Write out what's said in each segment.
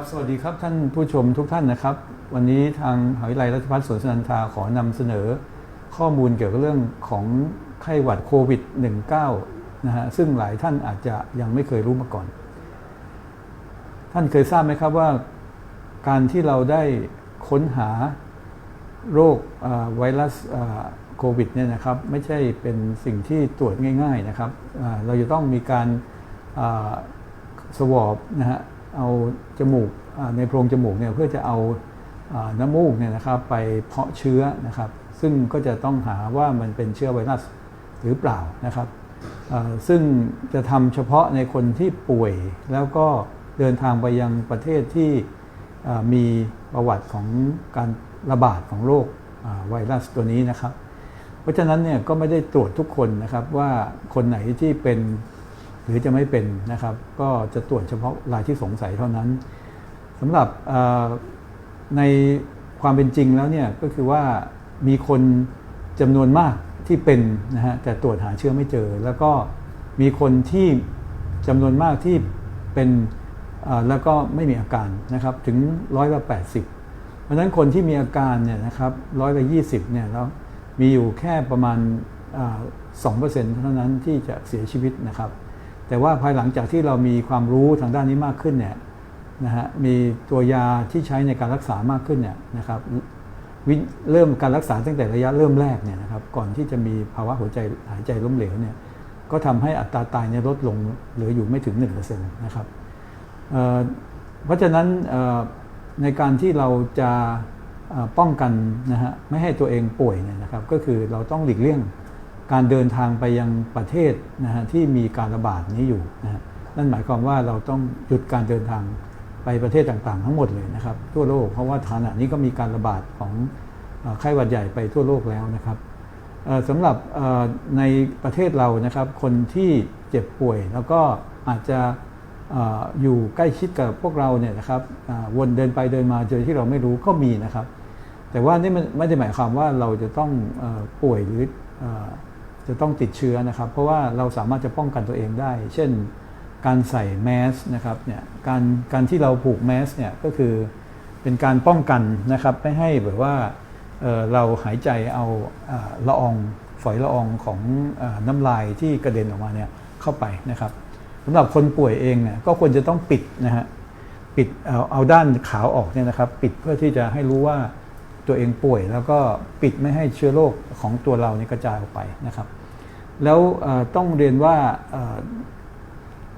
ครับสวัสดีครับท่านผู้ชมทุกท่านนะครับ วันนี้ทางมหาวิทยาลัยราชภัฏสวนสุนันทาขอนำเสนอข้อมูลเกี่ยวกับเรื่องของไข้หวัดโควิด -19 นะฮะซึ่งหลายท่านอาจจะยังไม่เคยรู้มาก่อน ท่านเคยทราบไหมครับว่า การที่เราได้ค้นหาโรคไวรัสโควิดเนี่ยนะครับ ไม่ใช่เป็นสิ่งที่ตรวจง่าย ๆนะครับ เราจะต้องมีการสวอปนะฮะ เอาจมูกในโพรงจมูกเนี่ยเพื่อจะเอาอน้ำมูกเนี่ยนะครับไปเพาะเชื้อนะครับ ซึ่งก็จะต้องหาว่ามันเป็นเชื้อไวรัสหรือเปล่านะครับซึ่งจะทำเฉพาะในคนที่ป่วย แล้วก็เดินทางไปยังประเทศที่มีประวัติของการระบาดของโรคไวรัสตัวนี้นะครับ เพราะฉะนั้นเนี่ยก็ไม่ได้ตรวจทุกคนนะครับว่าคนไหนที่เป็น รือจะไม่เป็นนะครับ ก็จะตรวจเฉพาะรายที่สงสัยเท่านั้นสำหรับในความเป็นจริงแล้วเนี่ยก็คือว่ามีคนจำนวนมากที่เป็นนะฮะแต่ตรวจหาเชื้อไม่เจอ แล้วก็มีคนที่จำนวนมากที่เป็นแล้วก็ไม่มีอาการนะครับถึงร้อยละแปดสิบเพราะฉะนั้นคนที่มีอาการเนี่ยนะครับร้อยละยี่สิบเนี่ยแล้วมีอยู่แค่ประมาณสองเปอร์เซ็นต์เท่านั้นที่จะเสียชีวิตนะครับ แต่ว่าภายหลังจากที่เรามีความรู้ทางด้านนี้มากขึ้นเนี่ยนะฮะมีตัวยาที่ใช้ในการรักษามากขึ้นเนี่ยนะครับวิเริ่มการรักษาตั้งแต่ระยะเริ่มแรกเนี่ยนะครับก่อนที่จะมีภาวะหัวใจหายใจล้มเหลวเนี่ยก็ทำให้อัตราตายเนี่ยลดลงเหลืออยู่ไม่ถึง1%นะครับเเพราะฉะนั้นในการที่เราจะป้องกันนะฮะไม่ให้ตัวเองป่วยเนี่ยนะครับก็คือเราต้องหลีกเลี่ยง การเดินทางไปยังประเทศนะฮะที่มีการระบาดนี้อยู่นะฮะนั่นหมายความว่าเราต้องหยุดการเดินทางไปประเทศต่างๆ ทั้งหมดเลยนะครับทั่วโลกเพราะว่าขณะนี้ก็มีการระบาดของไข้หวัดใหญ่ไปทั่วโลกแล้วนะครับสำหรับในประเทศเรานะครับ คนที่เจ็บป่วยแล้วก็อาจจะอยู่ใกล้ชิดกับพวกเราเนี่ยนะครับวนเดินไปเดินมาโดยที่เราไม่รู้ก็มีนะครับ แต่ว่านี่มันไม่ได้หมายความว่าเราจะต้องอป่วยหรือ จะต้องติดเชื้อนะครับ เพราะว่าเราสามารถจะป้องกันตัวเองได้ เช่น การใส่แมสนะครับเนี่ยการการที่เราผูกแมสเนี่ยก็คือเป็นการป้องกันนะครับไม่ให้แบบว่าเเราหายใจเอาอ่าละอองฝอยละอองของอน้ำลายที่กระเด็นออกมาเนี่ยเข้าไปนะครับสำหรับคนป่วยเองเนี่ยก็ควรจะต้องปิดนะฮะปิดเอาเอาด้านขาวออกเนี่ยนะครับ ปิดเพื่อที่จะให้รู้ว่า ตัวเองป่วย แล้วก็ปิดไม่ให้เชื้อโรคของตัวเราเนี่ยกระจายออกไปนะครับ แล้วต้องเรียนว่า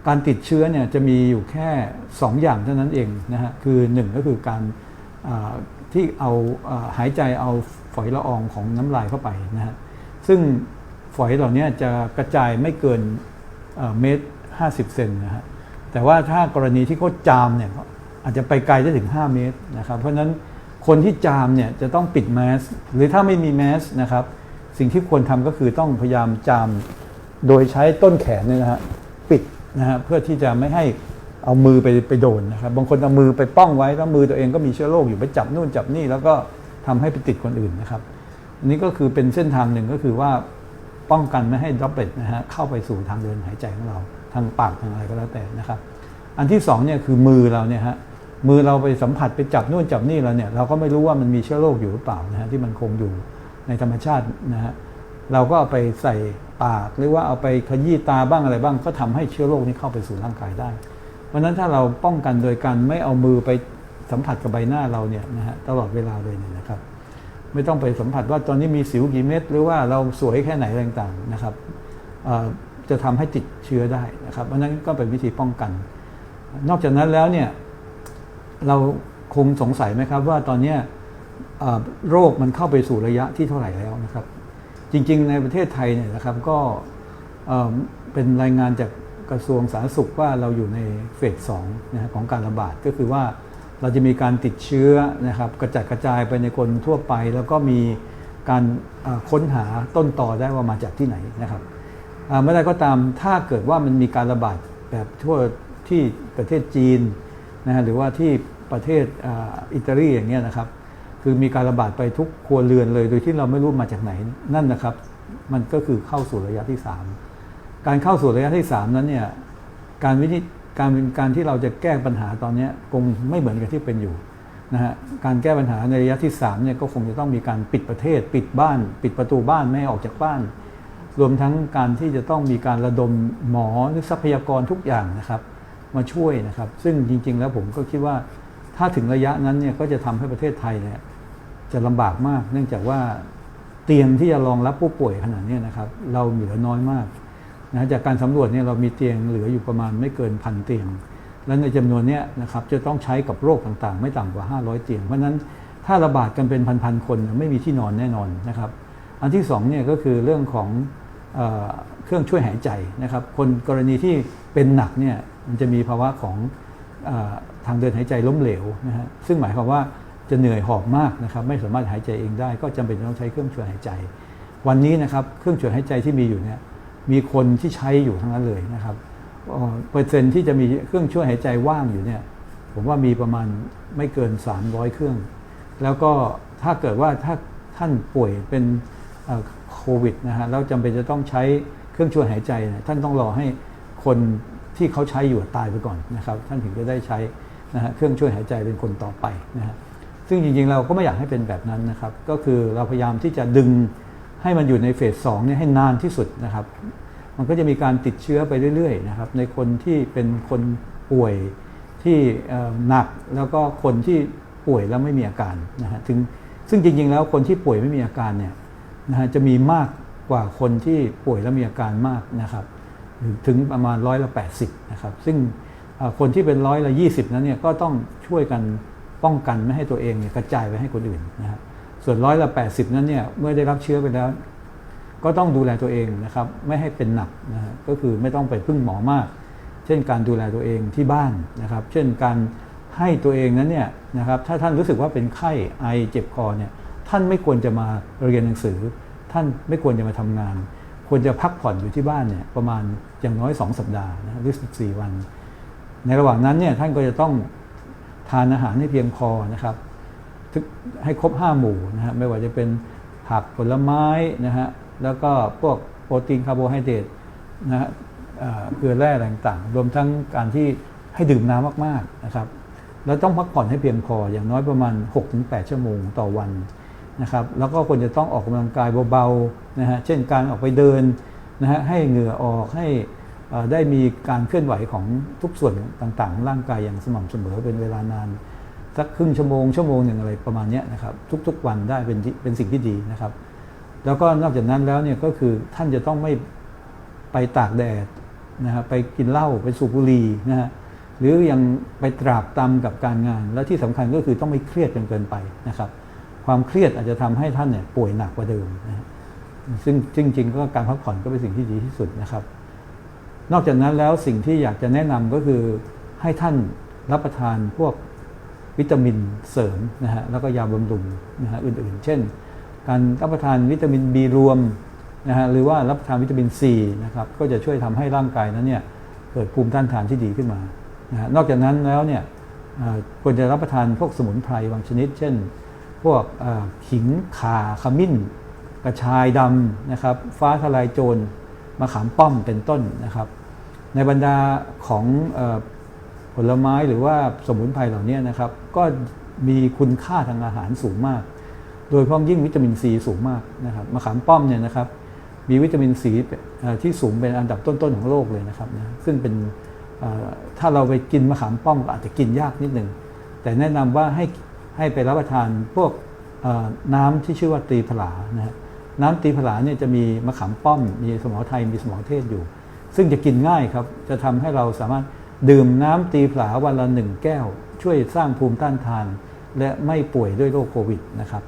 การติดเชื้อเนี่ยจะมีอยู่แค่ 2 อย่างเท่านั้นเองนะฮะคือ 1 ก็คือการที่เอาหายใจเอาฝอยละอองของน้ำลายเข้าไปนะฮะซึ่งฝอยเหล่านี้จะกระจายไม่เกินเอ่อเมตรห้าสิบเซนนะฮะแต่ว่าถ้ากรณีที่เขาจามเนี่ยอาจจะไปไกลได้ถึง 5 เมตรนะครับ เพราะฉะนั้น คนที่จามเนี่ยจะต้องปิดแมสหรือถ้าไม่มีแมสนะครับ สิ่งที่ควรทำก็คือต้องพยายามจาม โดยใช้ต้นแขนเนี่ยนะฮะปิดนะฮะเพื่อที่จะไม่ให้เอามือไปไปโดนนะครับ บางคนเอามือไปป้องไว้แล้วมือตัวเองก็มีเชื้อโรคอยู่ไปจับนู่นจับนี่ แล้วก็ทำให้ไปติดคนอื่นนะครับ อันนี้ก็คือเป็นเส้นทางหนึ่งก็คือว่าป้องกันไม่ให้ดรอปเลตนะฮะเข้าไปสู่ทางเดินหายใจของเรา ทางปากทางอะไรก็แล้วแต่นะครับ อันที่สองเนี่ยคือมือเราเนี่ยฮะ มือเราไปสัมผัสไปจับนู่นจับนี่แล้วเนี่ยเราก็ไม่รู้ว่ามันมีเชื้อโรคอยู่หรือเปล่านะฮะที่มันคงอยู่ในธรรมชาตินะฮะเราก็เอาไปใส่ปากหรือว่าเอาไปขยี้ตาบ้างอะไรบ้าง ก็ทำให้เชื้อโรคนี้เข้าไปสู่ร่างกายได้ เพราะฉะนั้นถ้าเราป้องกันโดยการไม่เอามือไปสัมผัสกับใบหน้าเราเนี่ยนะฮะตลอดเวลาเลยเนี่ยนะครับ ไม่ต้องไปสัมผัสว่าตอนนี้มีสิวกี่เม็ดหรือว่าเราสวยแค่ไหนอะไรต่างๆนะครับจะทำให้ติดเชื้อได้นะครับเพราะฉะนั้นก็เป็นวิธีป้องกัน นอกจากนั้นแล้วเนี่ย เราคงสงสัยไหมครับว่าตอนนี้โรคมันเข้าไปสู่ระยะที่เท่าไหร่แล้วนะครับ จริงๆ ในประเทศไทยเนี่ยนะครับก็เป็นรายงานจากกระทรวงสาธารณสุขว่าเราอยู่ในเฟสสองนะฮะของการระบาดก็คือว่าเราจะมีการติดเชื้อนะครับกระจัดกระจายไปในคนทั่วไป แล้วก็มีการค้นหาต้นต่อได้ว่ามาจากที่ไหนนะครับเมื่อใดก็ตามถ้าเกิดว่ามันมีการระบาดแบบทั่วที่ประเทศจีน นะฮะหรือว่าที่ประเทศอิตาลีอย่างเงี้ยนะครับ คือมีการระบาดไปทุกครัวเรือนเลย โดยที่เราไม่รู้มาจากไหนนั่นนะครับ มันก็คือเข้าสู่ระยะที่ 3 การเข้าสู่ระยะที่ 3 นั้นเนี่ยการวินิจการเป็นการที่เราจะแก้ปัญหาตอนนี้คงไม่เหมือนกับที่เป็นอยู่นะฮะการแก้ปัญหาในระยะที่3เนี่ยก็คงจะต้องมีการปิดประเทศ ปิดบ้าน ปิดประตูบ้านไม่ออกจากบ้าน รวมทั้งการที่จะต้องมีการระดมหมอหรือทรัพยากรทุกอย่างนะครับ มาช่วยนะครับ ซึ่งจริง ๆ แล้วผมก็คิดว่าถ้าถึงระยะนั้นเนี่ยก็จะทำให้ประเทศไทยเนี่ยจะลำบากมาก เนื่องจากว่าเตียงที่จะรองรับผู้ป่วยขนาดนี้นะครับ เราเหลือน้อยมากนะจากการสำรวจเนี่ยเรามีเตียงเหลืออยู่ประมาณไม่เกินพันเตียง และในจำนวนเนี้ยนะครับจะต้องใช้กับโรคต่างๆ ไม่ต่ำกว่า 500 เตียง เพราะนั้นถ้าระบาดกันเป็นพันๆคนไม่มีที่นอนแน่นอนนะครับ อันที่สองเนี่ยก็คือเรื่องของเอเครื่องช่วยหายใจนะครับ คนกรณีที่เป็นหนักเนี่ย มันจะมีภาวะของอทางเดินหายใจล้มเหลวนะฮะซึ่งหมายความว่าจะเหนื่อยหอบมากนะครับไม่สามารถหายใจเองได้ ก็จำเป็นต้องใช้เครื่องช่วยหายใจ วันนี้นะครับเครื่องช่วยหายใจที่มีอยู่เนี่ยมีคนที่ใช้อยู่ทั้งนั้นเลยนะครับเปอร์เซ็นที่จะมีเครื่องช่วยหายใจว่างอยู่เนี่ยผมว่ามีประมาณไม่เกิน 300 เครื่อง แล้วก็ถ้าเกิดว่าถ้าท่านป่วยเป็นโควิดนะฮะแล้วจำเป็นจะต้องใช้เครื่องช่วยหายใจเนี่ยท่านต้องรอให้คน ที่เขาใช้อยู่ตายไปก่อนนะครับ ท่านถึงจะได้ใช้นะฮะเครื่องช่วยหายใจเป็นคนต่อไปนะฮะซึ่งจริงๆเราก็ไม่อยากให้เป็นแบบนั้นนะครับ ก็คือเราพยายามที่จะดึงให้มันอยู่ในเฟสสองเนี่ยให้นานที่สุดนะครับ มันก็จะมีการติดเชื้อไปเรื่อยๆนะครับ ในคนที่เป็นคนป่วยที่หนักแล้วก็คนที่ป่วยแล้วไม่มีอาการนะฮะถึงซึ่งจริงๆ แล้วคนที่ป่วยไม่มีอาการเนี่ยนะฮะจะมีมากกว่าคนที่ป่วยแล้วมีอาการมากนะครับ ถึงประมาณร้อยละ80นะครับซึ่งคนที่เป็นร้อยละ20 นั้นเนี่ยก็ต้องช่วยกันป้องกันไม่ให้ตัวเองเนี่ยกระจายไปให้คนอื่นนะครับส่วนร้อยละ80 นั้นเนี่ยเมื่อได้รับเชื้อไปแล้ว ก็ต้องดูแลตัวเองนะครับไม่ให้เป็นหนักนะก็คือไม่ต้องไปพึ่งหมอมาก เช่นการดูแลตัวเองที่บ้านนะครับ เช่นการให้ตัวเองนั้นเนี่ยนะครับถ้าท่านรู้สึกว่าเป็นไข้ไอเจ็บคอเนี่ยท่านไม่ควรจะมาเรียนหนังสือ ท่านไม่ควรจะมาทำงาน ควรจะพักผ่อนอยู่ที่บ้านเนี่ยประมาณอย่างน้อย 2 สัปดาห์นะหรือ 14 วัน ในระหว่างนั้นเนี่ยท่านก็จะต้องทานอาหารให้เพียงพอนะครับให้ครบ 5 หมู่นะฮะไม่ว่าจะเป็นผักผลไม้นะฮะแล้วก็พวกโปรตีนคาร์โบไฮเดรตนะฮะเกลือแร่อะไรต่างๆ รวมทั้งการที่ให้ดื่มน้ำมากๆนะครับแล้วต้องพักผ่อนให้เพียงพออย่างน้อยประมาณ 6-8 ชั่วโมงต่อวัน นะครับแล้วก็ควรจะต้องออกกำลังกายเบาๆนะฮะเช่นการออกไปเดินนะฮะให้เหงื่อออกให้ได้มีการเคลื่อนไหวของทุกส่วนต่างๆของร่างกายอย่างสม่ำเสมอเป็นเวลานานสักครึ่งชั่วโมงชั่วโมงหนึ่งอะไรประมาณเนี้ยนะครับทุกๆวันได้เป็นเป็นสิ่งที่ดีนะครับ แล้วก็นอกจากนั้นแล้วเนี่ยก็คือท่านจะต้องไม่ไปตากแดดนะฮะไปกินเหล้าไปสูบบุหรี่นะฮะหรือยังไปตราบตำกับการงาน และที่สำคัญก็คือต้องไม่เครียดจนเกินไปนะครับ ความเครียดอาจจะทำให้ท่านเนี่ยป่วยหนักกว่าเดิมนะซึ่งจริง ๆ ก็การพักผ่อนก็เป็นสิ่งที่ดีที่สุดนะครับ นอกจากนั้นแล้วสิ่งที่อยากจะแนะนำก็คือให้ท่านรับประทานพวกวิตามินเสริมนะฮะแล้วก็ยาบำรุงนะฮะอื่นๆ เช่น การรับประทานวิตามิน B รวมนะฮะหรือว่ารับประทานวิตามิน C นะครับก็จะช่วยทำให้ร่างกายนั้นเนี่ยเกิดภูมิต้านทานที่ดีขึ้นมานะฮะนอกจากนั้นแล้วเนี่ยควรจะรับประทานพวกสมุนไพรบางชนิด เช่น พวกขิงข่าขมิ้น กระชายดำนะครับ ฟ้าทลายโจรมะขามป้อมเป็นต้นนะครับ ในบรรดาของอผลไม้หรือว่าสมุนไพรเหล่านี้นะครับ ก็มีคุณค่าทางอาหารสูงมาก โดยเฉพาะยิ่งวิตามินซีสูงมากนะครับมะขามป้อมเนี่ยนะครับ มีวิตามินซีที่สูงเป็นอันดับต้นๆของโลกเลยนะครับนะซึ่งเป็นถ้าเราไปกินมะขามป้อมก็อาจจะกินยากนิดหนึ่งแต่แนะนำว่าให้ ให้ไปรับประทานพวกน้ำที่ชื่อว่าตรีผลานะน้ำตรีผลาเนี่ยจะมีมะขามป้อม มีสมอไทยมีสมอเทศอยู่ ซึ่งจะกินง่ายครับ จะทำให้เราสามารถดื่มน้ำตีผลาวันละหนึ่งแก้ว ช่วยสร้างภูมิต้านทาน และไม่ป่วยด้วยโรคโควิดนะครับ